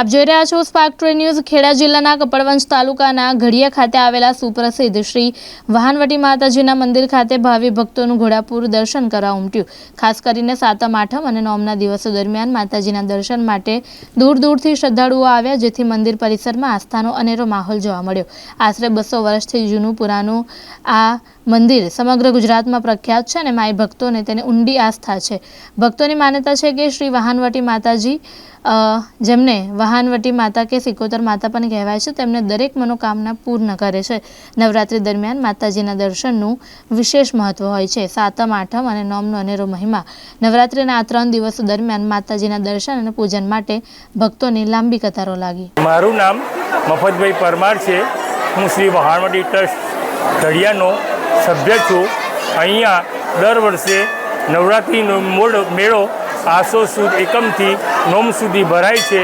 આપ જોઈ રહ્યા છો સ્પાર્ક ટ્રેન ન્યૂઝ ખેડા જિલ્લાના કપડવંજ તાલુકાના ઘડિયા ખાતે આવેલા સુપ્રસિદ્ધ શ્રી વાહનવટી માતાજીના મંદિર ખાતે ભાવિ ભક્તોનું ઘોડાપુર દર્શન કરવા ઉમટ્યું. ખાસ કરીને સાતમ, આઠમ અને નોમના દિવસો દરમિયાન માતાજીના દર્શન માટે દૂર દૂરથી શ્રદ્ધાળુઓ આવ્યા, જેથી મંદિર પરિસરમાં આસ્થાનો અનેરો માહોલ જોવા મળ્યો. આશરે બસો વર્ષથી જૂનું પુરાનું આ મંદિર સમગ્ર ગુજરાતમાં પ્રખ્યાત છે અને માઈ ભક્તોને તેને ઊંડી આસ્થા છે. ભક્તોની માન્યતા છે કે શ્રી વહાનવટી માતાજી જેમને વહાનવટી માતા કે સિકોતર માતા પણ કહેવાય છે, તેમને દરેક મનોકામના પૂર્ણ કરે છે. નવરાત્રિ દરમિયાન માતાજીના દર્શનનું વિશેષ મહત્વ હોય છે. સાતમ, આઠમ અને નોમનો અનેરો મહિમા. નવરાત્રિના આ ત્રણ દિવસો દરમિયાન માતાજીના દર્શન અને પૂજન માટે ભક્તોની લાંબી કતારો લાગી. મારું નામ મફતભાઈ પરમાર છે. હું શ્રી વહાણવટી ટ્રસ્ટ, ધડિયાનો સભ્ય છું. અહીંયા દર વર્ષે નવરાત્રિનો મેળો આસો સુદ એકમથી નોમ સુધી ભરાય છે.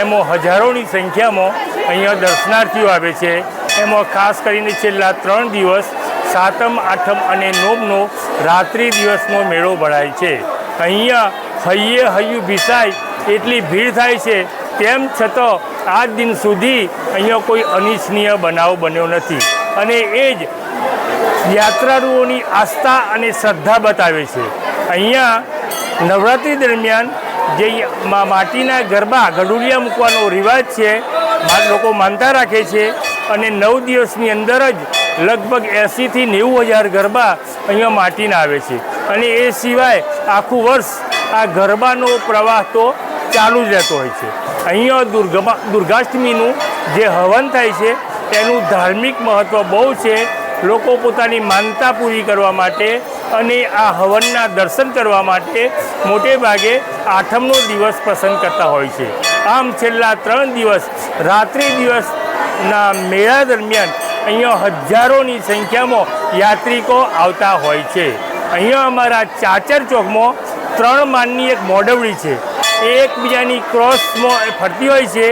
એમાં હજારોની સંખ્યામાં અહીંયા દર્શનાર્થીઓ આવે છે. એમાં ખાસ કરીને છેલ્લા ત્રણ દિવસ સાતમ, આઠમ અને નોમનો રાત્રિ દિવસનો મેળો ભરાય છે. અહીંયા હૈયે હૈયું ભીસાય એટલી ભીડ થાય છે. તેમ છતાં આ દિન સુધી અહીંયા કોઈ અનિચ્છનીય બનાવ બન્યો નથી. અને એ જ યાત્રાળુઓની આસ્થા અને શ્રદ્ધા બતાવે છે. અહીંયા નવરાત્રિ દરમિયાન જે માટીના ગરબા ગડુલિયા મૂકવાનો રિવાજ છે લોકો માનતા રાખે છે અને નવ દિવસની અંદર જ લગભગ એંસીથી નેવું હજાર ગરબા અહીંયા માટીના આવે છે. અને એ સિવાય આખું વર્ષ આ ગરબાનો પ્રવાહ તો ચાલુ જ રહેતો હોય છે. અહીંયા દુર્ગમા, દુર્ગાષ્ટમીનું જે હવન થાય છે, તેનું ધાર્મિક મહત્ત્વ બહુ છે. લોકો પોતાની માનતા પૂરી કરવા માટે અને આ હવનના દર્શન કરવા માટે મોટે ભાગે આઠમનો દિવસ પસંદ કરતા હોય છે. આમ છેલ્લા ત્રણ દિવસ રાત્રિ દિવસના મેળા દરમિયાન અહીંયા હજારોની સંખ્યામાં યાત્રિકો આવતા હોય છે. અહીંયા અમારા ચાચર ચોકમાં ત્રણ માળની એક મોડવડી છે. એ એકબીજાની ક્રોસમાં ફરતી હોય છે.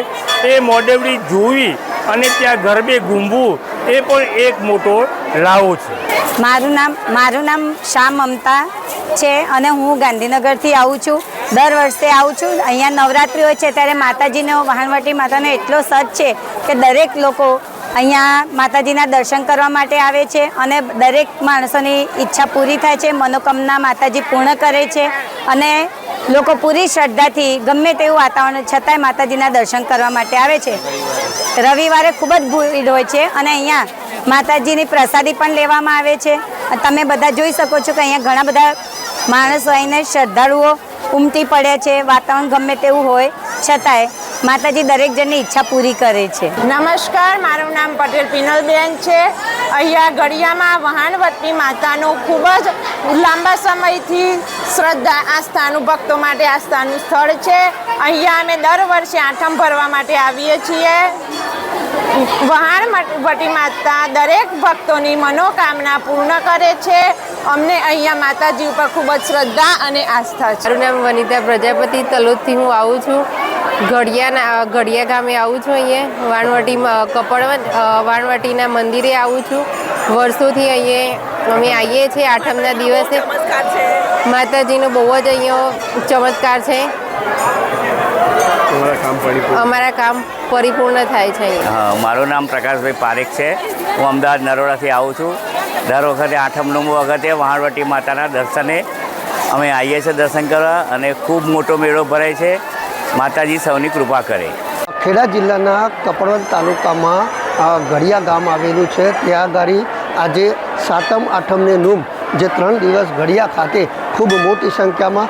એ મોડવડી જોવી અને ત્યાં ગરબે ઘૂમવું એ પણ એક મોટો લાવો છે. મારું નામ મારું નામ શાહ મમતા છે અને હું ગાંધીનગરથી આવું છું. દર વર્ષે આવું છું. અહીંયા નવરાત્રિ હોય છે ત્યારે માતાજીનો વહાણવટી માતાનો એટલો સજ છે કે દરેક લોકો અહીંયા માતાજીના દર્શન કરવા માટે આવે છે અને દરેક માણસોની ઈચ્છા પૂરી થાય છે. મનોકામના માતાજી પૂર્ણ કરે છે અને લોકો પૂરી શ્રદ્ધાથી ગમે તેવું વાતાવરણ, છતાંય માતાજીના દર્શન કરવા માટે આવે છે. રવિવારે ખૂબ જ ભીડ હોય છે અને અહીંયા માતાજીની પ્રસાદી પણ લેવામાં આવે છે. તમે બધા જોઈ શકો છો કે અહીંયા ઘણા બધા માણસો આવીને શ્રદ્ધાળુઓ ઉમટી પડ્યા છે, વાતાવરણ ગમે તેવું હોય, છતાંય માતાજી દરેક જણની ઈચ્છા પૂરી કરે છે. નમસ્કાર, મારું નામ પટેલ પિનલબેન છે. અહીંયા ગળિયામાં વહાણવટી માતાનું ખૂબ જ લાંબા સમયથી શ્રદ્ધા આસ્થાનું ભક્તો માટે આસ્થાનું સ્થળ છે. અહીંયા અમે દર વર્ષે આઠમ ભરવા માટે આવીએ છીએ. વહાણવટી માતા દરેક ભક્તોની મનોકામના પૂર્ણ કરે છે. અમને અહીંયા માતાજી ઉપર ખૂબ જ શ્રદ્ધા અને આસ્થા છે. મારું નામ વનિતા પ્રજાપતિ તલોદથી હું આવું છું. ઘડિયાના ઘડિયા ગામે આવું છું અહીંયા. વાણવટીમાં કપડવન વાણવટીના મંદિરે આવું છું. વર્ષોથી અહીંયા અમે આવીએ છીએ. આઠમના દિવસે માતાજીનો બહુ જ અહીંયા ચમત્કાર છે. અમારા કામ પરિપૂર્ણ થાય છે હા મારું નામ પ્રકાશભાઈ પારેખ છે. હું અમદાવાદ નરોડાથી આવું છું. દર વખતે આઠમ આઠમનું વખતે વહાણવટી માતાના દર્શને. અમે આવીએ છીએ દર્શન કરવા અને ખૂબ મોટો મેળો ભરાય છે. માતાજી સૌની કૃપા કરે. ખેડા જિલ્લાના કપડવંત તાલુકામાં ઘડિયા ગામ આવેલું છે. ત્યાં ગાડી આજે સાતમ આઠમને નૂમ જે ત્રણ દિવસ ઘડિયા ખાતે ખૂબ મોટી સંખ્યામાં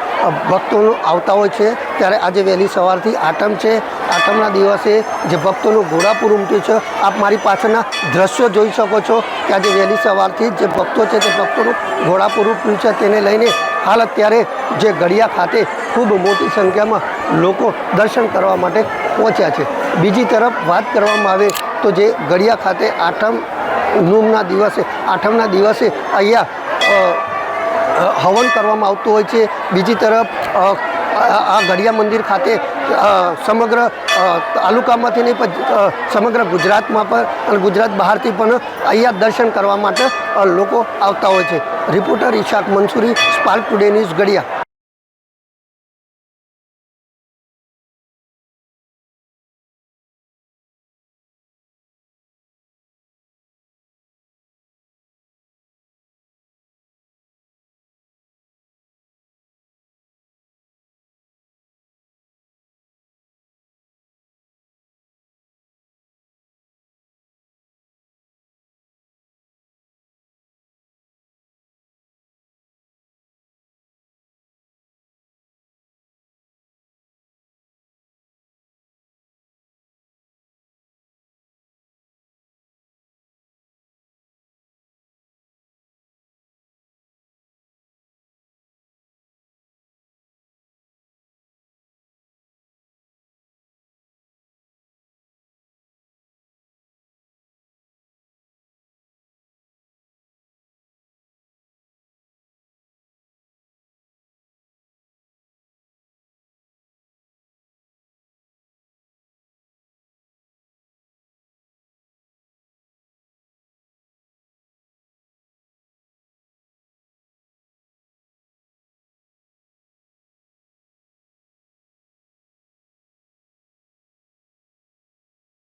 ભક્તોનો આવતા હોય છે. ત્યારે આજે વહેલી સવારથી આઠમ છે. આઠમના દિવસે જે ભક્તોનું ઘોડાપુર ઉમટ્યું છે, આપ મારી પાછળના દ્રશ્યો જોઈ શકો છો કે આજે વહેલી સવારથી જે ભક્તો છે, તે ભક્તોનું ઘોડાપુર ઉમટ્યું છે. તેને લઈને હાલ અત્યારે જે ઘડિયા ખાતે ખૂબ મોટી સંખ્યામાં લોકો દર્શન કરવા માટે પહોંચ્યા છે. બીજી તરફ વાત કરવામાં આવે તો જે ગળિયા ખાતે આઠમ, નૂમના દિવસે, આઠમના દિવસે અહીંયા હવન કરવામાં આવતું હોય છે. બીજી તરફ આ ઘડિયા મંદિર ખાતે સમગ્ર તાલુકામાંથી નહીં, પણ સમગ્ર ગુજરાતમાં પણ, અને ગુજરાત બહારથી પણ અહીંયા દર્શન કરવા માટે લોકો આવતા હોય છે. Reporter Ishaq Mansuri, spark today news ગળિયા